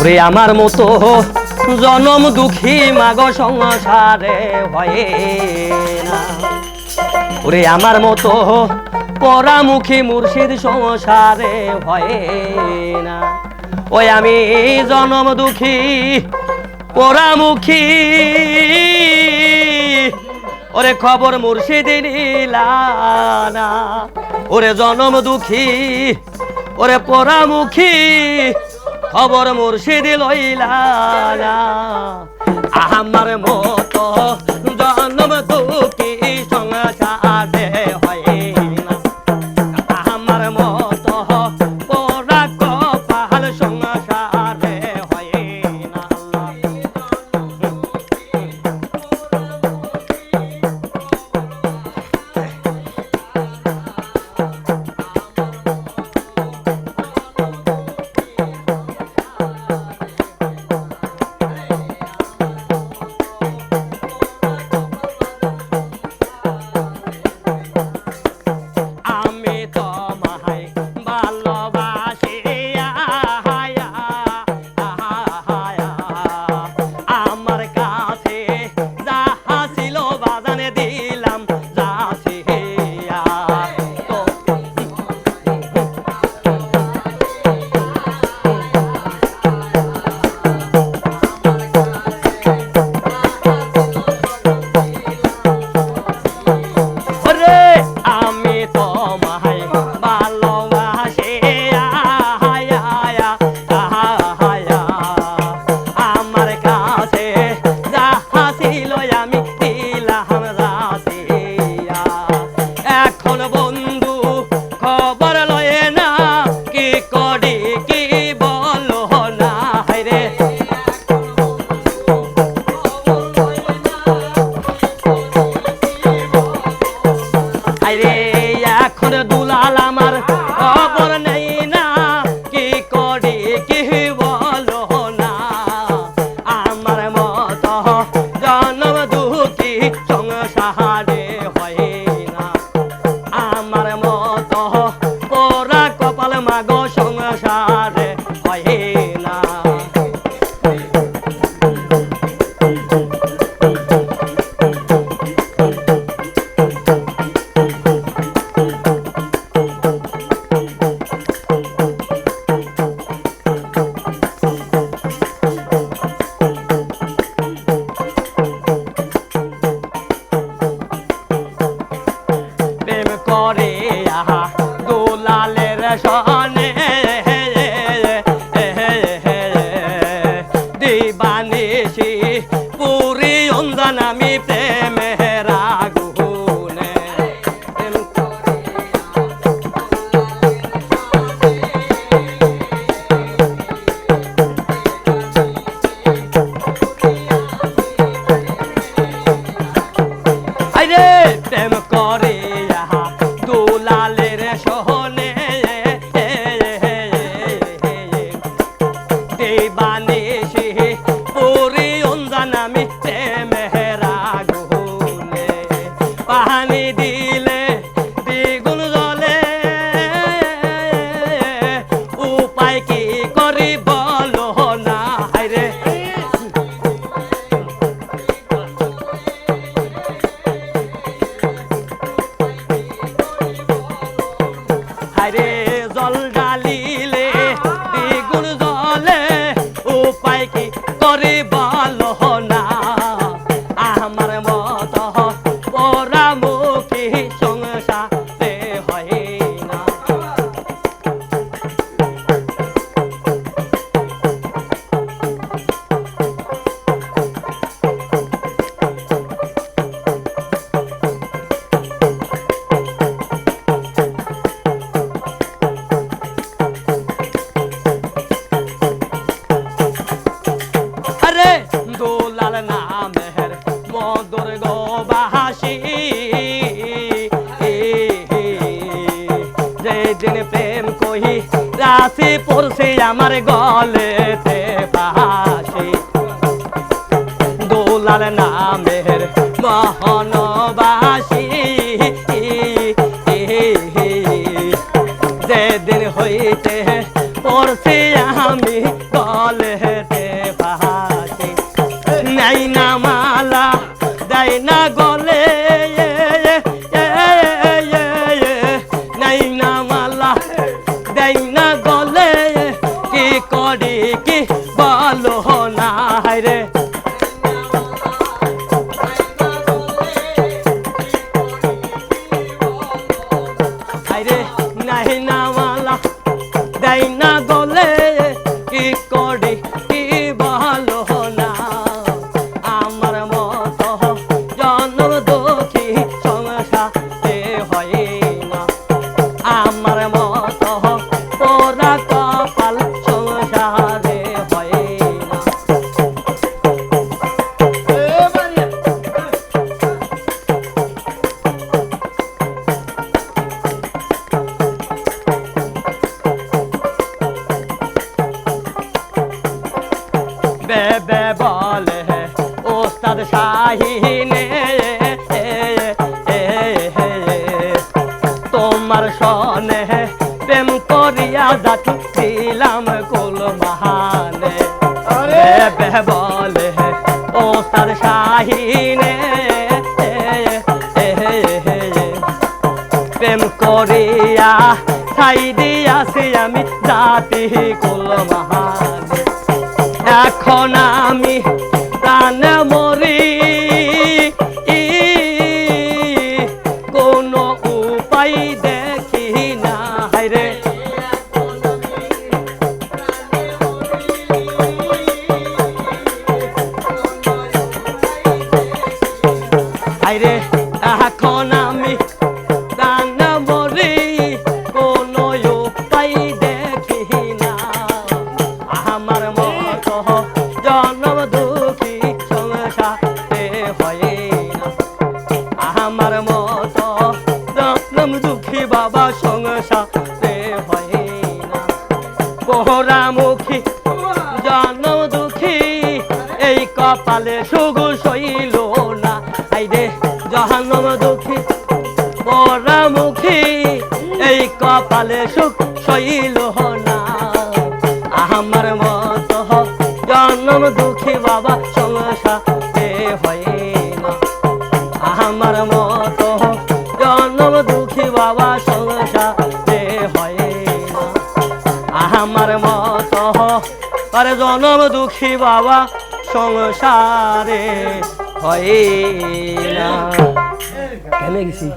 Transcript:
ওরে আমার মতো জনম দুঃখী মাগ সংসারে হয়ে না। ওরে আমার মতো পরামুখী মুর্শিদ সংসারে হয়ে না। ওই আমি জনম দুঃখী, পরামুখী। ওরে খবর মুর্শিদ না। ওরে জনম দুঃখী, ওরে পরামুখী। খবর মুর্শিদ লইলা আহামার মতো corre. bora. দোলালের সব সহ রে জলডা সেদিন প্রেম কহি রাশি পড়ছে আমার গলে বাসি দোলার নামের মহনবাসী। যেদিন হইতে আইরে নাহি না তোমার সনে প্রেম করিয়া যাচ্ছি দিলাম কুল মহানে বেবে বলে ওস্তাদ শাহিনে প্রেম করিয়া ছাই দিয়াছি আমি জাতি কুল মহানে এখন আমি প্রাণ মরি আইরে, এখন আমি প্রাণ মরি কোন উপায় দেখি না। আমার মতো জন্ম দুঃখী সংসারে হয় না। আমার মতো জন্ম দুঃখী বাবা জন্ম দুঃখী, এই কপালে সুগু পোহরামুখী এই কপালে সুখ সইল না আমার মত জন্ম দুঃখী বাবা, সংসারে হয় না আমার মত জন্ম দুঃখী বাবা, সংসারে হয় না আমার মত আরে জনম দুঃখী বাবা, সংসারে হয় না কেমে গেছি?